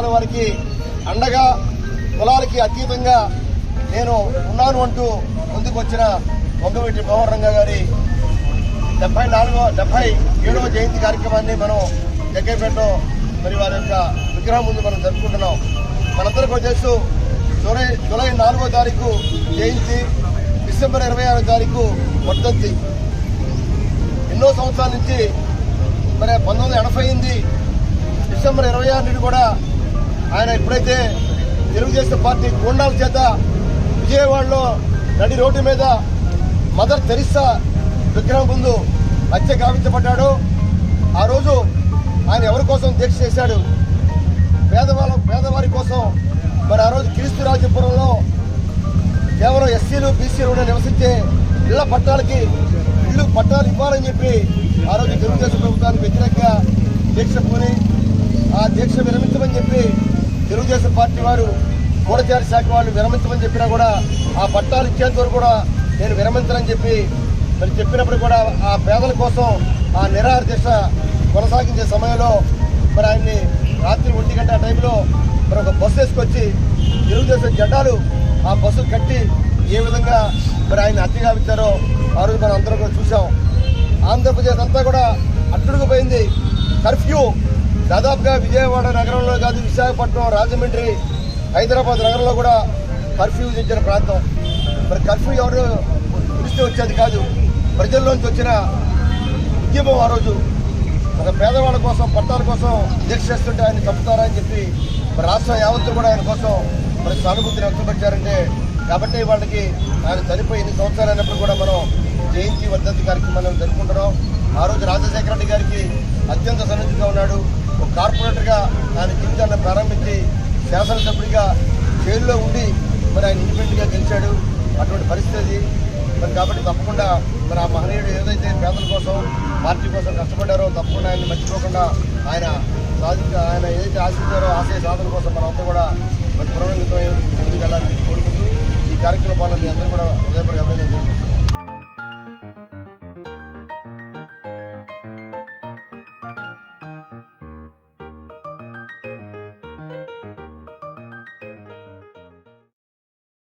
వర్గాల వారికి అండగా కులాలకి అతీతంగా నేను ఉన్నాను అంటూ ముందుకొచ్చిన వంగవీటి మోహన్ రంగా గారి డెబ్బై నాలుగో డెబ్బై ఏడవ జయంతి కార్యక్రమాన్ని మనం జగ్గైపేటలో మరి వారి యొక్క విగ్రహం ముందు మనం జరుపుకుంటున్నాం. మనందరికీ వచ్చేస్తూ జూలై జూలై నాలుగో తారీఖు జయంతి డిసెంబర్ ఇరవై ఆరో తారీఖు వర్ధంతి. ఎన్నో సంవత్సరాల నుంచి మరి పంతొమ్మిది ఎనభై ఎనిమిది డిసెంబర్ ఇరవై ఆరు నుండి కూడా ఆయన ఎప్పుడైతే తెలుగుదేశం పార్టీ గూండాల చేత విజయవాడలో నడి రోడ్డు మీద మదర్ తెరిస్సా విగ్రహం ముందు హత్య గావించబడ్డాడు. ఆ రోజు ఆయన ఎవరి కోసం దీక్ష చేశాడు? పేదవాళ్ళ పేదవారి కోసం. మరి ఆ రోజు క్రీస్తు రాజపురంలో కేవలం ఎస్సీలు బీసీలు నివసించే ఇళ్ళ పట్టాలకి ఇల్లు పట్టాలు ఇవ్వాలని చెప్పి ఆ రోజు తెలుగుదేశం ప్రభుత్వానికి వ్యతిరేకంగా దీక్ష పూని ఆ దీక్ష విరమించమని తెలుగుదేశం పార్టీ వారు గూఢచారి శాఖ వాళ్ళు విరమించమని చెప్పినా కూడా ఆ పట్టాలు ఇచ్చేంత వరకు కూడా నేను విరమించనని చెప్పి మరి చెప్పినప్పుడు కూడా ఆ పేదల కోసం ఆ నిరాహార దీక్ష కొనసాగించే సమయంలో మరి ఆయన్ని రాత్రి ఒంటి గంట ఆ టైంలో మరి ఒక బస్సు వేసుకొచ్చి తెలుగుదేశం జెండాలు ఆ బస్సు కట్టి ఏ విధంగా మరి ఆయన అతిగావించారో ఆ రోజు మనం అందరం కూడా చూసాం ఆంధ్రప్రదేశ్ అంతా కూడా అట్టుడుకుపోయింది కర్ఫ్యూ దాదాపుగా విజయవాడ నగరంలో కాదు విశాఖపట్నం రాజమండ్రి హైదరాబాద్ నగరంలో కూడా కర్ఫ్యూ విధించిన ప్రాంతం. మరి కర్ఫ్యూ ఎవరు పిలిస్తే వచ్చేది కాదు. ప్రజల్లోంచి వచ్చిన ఉద్యమం ఆ రోజు. ఒక పేదవాళ్ళ కోసం పట్టాల కోసం దీక్ష చేస్తుంటే ఆయన చంపుతారా అని చెప్పి మరి రాష్ట్రం యావత్తు కూడా ఆయన కోసం మరి సానుభూతిని వ్యక్తపరిచారంటే కాబట్టి వాళ్ళకి ఆయన చనిపోయి ఎన్ని సంవత్సరాలు అయినప్పుడు కూడా మనం జయంతి వర్ధంతి కార్యక్రమాన్ని జరుపుకుంటున్నాం. ఆ రోజు రాజశేఖర రెడ్డి గారికి అత్యంత సన్నిధిగా ఉన్నాడు. ఒక కార్పొరేటర్గా ఆయన జీవితాన్ని ప్రారంభించి శాసనసభ్యుడిగా జైల్లో ఉండి మరి ఆయన ఇండిపెండెంట్గా గెలిచాడు. అటువంటి పరిస్థితి మరి కాబట్టి తప్పకుండా మరి ఆ మహనీయుడు ఏదైతే పేదల కోసం పార్టీ కోసం కష్టపడ్డారో తప్పకుండా ఆయన మర్చిపోకుండా ఆయన సాధి ఆయన ఏదైతే ఆశించారో ఆశయ సాధన కోసం మనంతా కూడా మరి పురోగతితో ముందుకు వెళ్ళాలని కోరుకుంటూ ఈ కార్యక్రమాలను అందరూ కూడా హృదయపూర్వక అభినందనలు